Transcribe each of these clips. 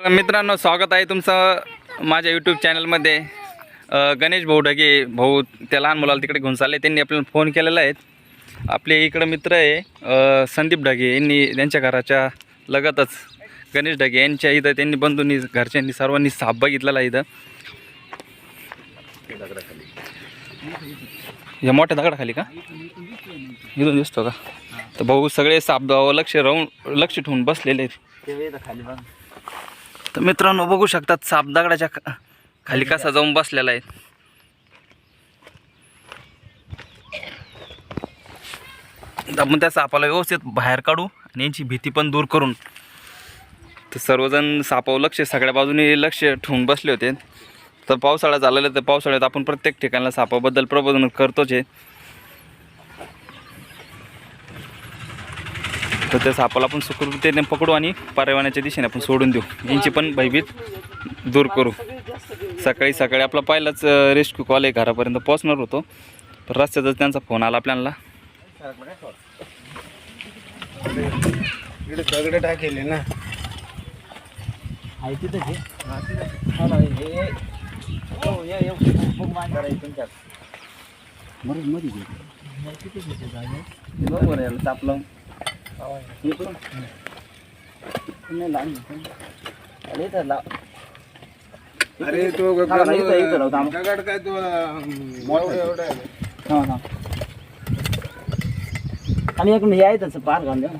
तर मित्रांनो स्वागत आहे तुमचं माझ्या यूट्यूब चॅनलमध्ये गणेश भाऊ ढगे भाऊ त्या लहान मुलाला तिकडे घेऊन चालले. त्यांनी आपल्याला फोन केलेला आहे. आपले इकडं मित्र आहे संदीप ढगे. यांनी त्यांच्या घराच्या लगतच गणेश ढगे यांच्या इथं त्यांनी बंधूंनी घरच्यांनी सर्वांनी साप बघितलेला आहे इथं. या मोठ्या दगडाखाली का? इथून दिसतो का? तर भाऊ सगळे साप लक्ष राहून लक्ष ठेवून बसलेले आहेत. तर मित्रांनो बघू शकतात साप दगडाच्या खाली कसा जाऊन बसलेला आहे. आपण त्या सापाला व्यवस्थित बाहेर काढू आणि यांची भीती पण दूर करून. तर सर्वजण सापावर लक्ष सगळ्या बाजूने लक्ष ठेवून बसले होते. तर पावसाळा झालेला तर पावसाळ्यात आपण प्रत्येक ठिकाणला सापाबद्दल प्रबोधन करतोच आहे. तर त्या सापाला आपण सुखरूपतेने पकडू आणि पर्यावरणाच्या दिशेने आपण सोडून देऊ. यांची पण भयभीत दूर करू. सकाळी सकाळी आपला पहिलाच रेस्क्यू कॉल आहे. घरापर्यंत पोहोचणार होतो. पण रस्त्यातच त्यांचा फोन आला आपल्याला. दगड टाकेले ना. आहे तिथं ते ना, ये- ये, खूप- खूप मान करायचं तुमच्यात. मरच मध्ये घे. मग किती घेते जागा? बघ बरं याला साप अरे तो. दगड काय तो मोठा एवढा. हा, हा. आणि एक आहे तसं पार ना.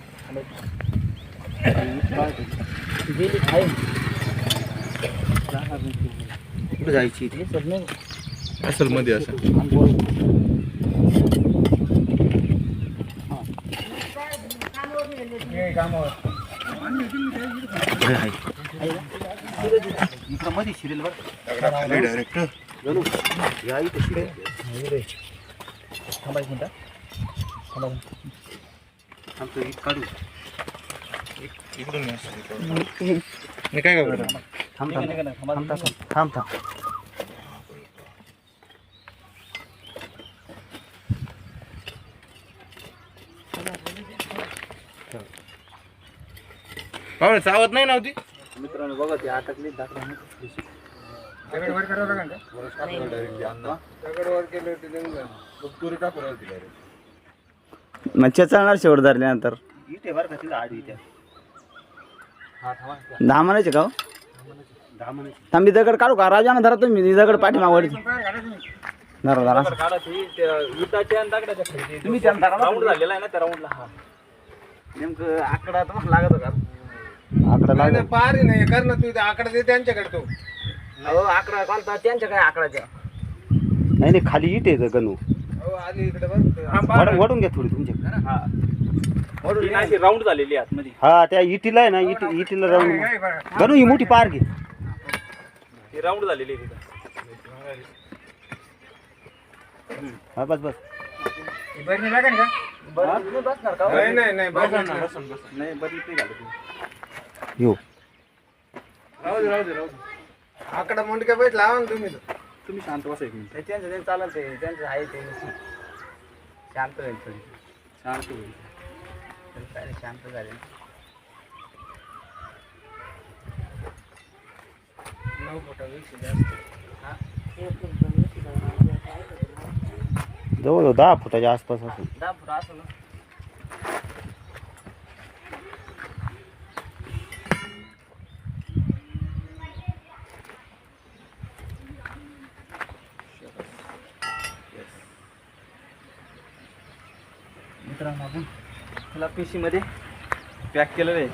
गेली आहे. कुठे जायची हे सर नाही. असलमध्ये असं आणि गोल. आहे का? इकडं मध्ये शिरेल बरं डायरेक्ट या इथं शिरेल. थांबा एक मिनिट. थांबा आमचं इथं काढू. इकडून मी काय करू थांब. थांब. थांब थांब थांब. पाहुणे चावत नाही नव्हती मित्रांनो बघा ते अटकली दाखवा दगड वर करावं लागेल का? दगड वर केलं होते तुरी टाकू राहिली मच्छी चालणार शेवट धरल्यानंतर? इथे बरं का तिथं आडी इथे. हा थांबा. दहा म्हणायचे का हो? दहा थांबी दगड काढू का? राजा धरा तुम्ही ही दगड पाठीमागवडी धरा धरा. विटाच्या आणि दगडाच्या खाली तुम्ही राऊंड झालेला आहे ना त्या राऊंडला हा. नेमकं आकडा लागत होता. आकडा नाही, लागेल. नाही, पारी नाही. कर ना तू इथं. आकडा दे त्यांच्याकडे तो. अहो आकडा कोणता? त्यांच्या काय आकडाच्या नाही नाही खाली इट येतं गणू. हो आली इकडे बघ. वडून घ्या थोडी तुमच्या हा. म्हणून अशी राऊंड झालेली आहे आतमध्ये. हा त्या इटीला आहे ना इटी इटीला राहून गणू ही मोठी पार्क आहे ती राऊंड झालेली आहे तिथं. हा बस बस. बरं लागेल का? हो? नाही नाही नाही बस ना. नाही बदली नाही झालं. येऊ. राहू दे राहू दे राहू दे. आकडा मुंडक्या बैठ लावा ना तुम्ही तर. तुम्ही शांत बसा एक मिनिट. त्यांचं त्यांचं चालेल ते त्यांचं आहे ते. शांत होईल थोडी. शांत होईल. तर काय नाही, शांत झाले. नऊ फुटापेक्षा जास्त. हा? जवळ दहा फुटाच्या आसपास असेल. दहा फुट असं ना? मित्रांनो आपण त्याला पिशीमध्ये पॅक केलेलं आहे.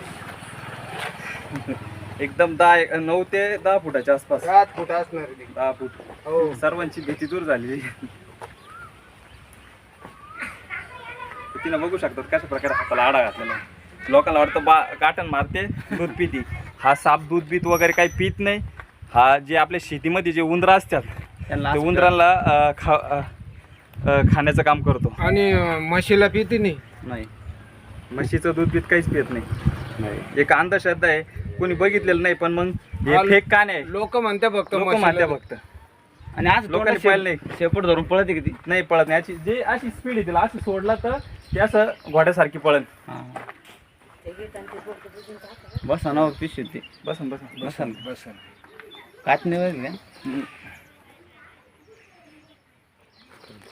एकदम दहा नऊ ते दहा फुटाच्या आसपास. सात फूट असणार आहे. ती. दहा फूट. हो. सर्वांची भीती दूर झालेली. तिनं बघू शकतात कशा प्रकारे हाताला आडा घातलेला आहे. लोकांना वाटतं बा काटण मारते दूध पिती. हा साप दूध पीत वगैरे काही पित नाही. हा जे आपल्या शेतीमध्ये जे उंदरं असतात ते उंदरांना अं, खा अं, अं, खाण्याचं काम करतो. आणि अं, म्हशीला पिती नाही? नाही. म्हशीचं दूध पीत काहीच पित नाही. एक अंधश्रद्धा आहे. कोणी बघितलेलं नाही पण मग हे फेक कान आहे लोक म्हणते फक्त लोक म्हशीला- मारत्या फक्त. आणि आज लोकांनी पाहिलं नाही. शेपूट धरून पळते किती नाही पळत नाही. अशी जे अशी स्पीड आहे तिला असं सोडला तर ते असं घोड्यासारखी पळन. बसा ना पिशवी ती. बसन बसन बसा. बस काटणे वगैरे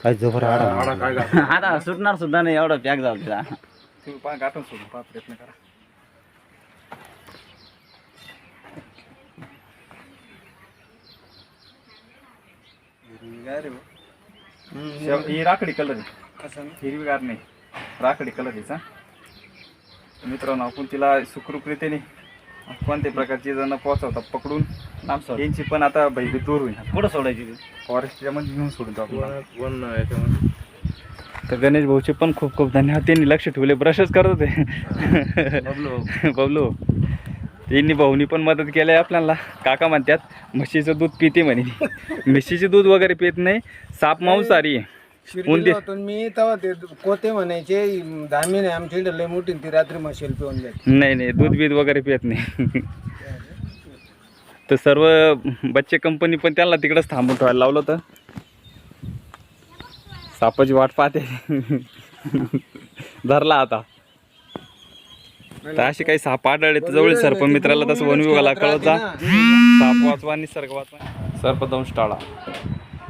काय जबर आडा काय घाल आता सुटणार सुद्धा नाही एवढा पॅक झाला तिला तुम्ही पहा गाठून सोडून पहा प्रयत्न करा. शेव- ही राखडी कलर आहे. हिरवीगार नाही. राखडी कलर हिचा मित्रांनो आपण तिला सुखरूपरीतीने कोणत्याही प्रकारची जण पोहोचवता पकडून लांब सोड. यांची पण आता भयभीत दूर होईल. कुठं सोडायची ती? फॉरेस्टच्या मध्ये घेऊन सोडून टाकू वन याच्यामध्ये. तर गणेश भाऊचे पण खूप खूप धन्यवाद. त्यांनी लक्ष ठेवले ब्रशच करत होते. बबलू त्यांनी भाऊनी पण मदत केली आहे आपल्याला. काका म्हणतात म्हशीचं दूध पिते म्हणे. म्हशीचे दूध वगैरे पित नाही साप मांसाहारी आहे. शिर्डीला मी तेव्हा ते कोते म्हणायचे धामी नाही आमच्या इकडे लय मोठी ती रात्री मशील पिऊन जायची नाही नाही दूध बीध वगैरे पित नाही. तर सर्व बच्चे कंपनी पण त्यांना तिकडंच थांबून ठेवायला लावलं होतं. सापाची वाट पाहते. धरला आता. तर अशी काही साप आढळले तर जवळ सर्प मित्राला तसं वन विभागाला कळत जा. साप वाचवा निसर्ग वाचवा. सर्पदंश टाळा.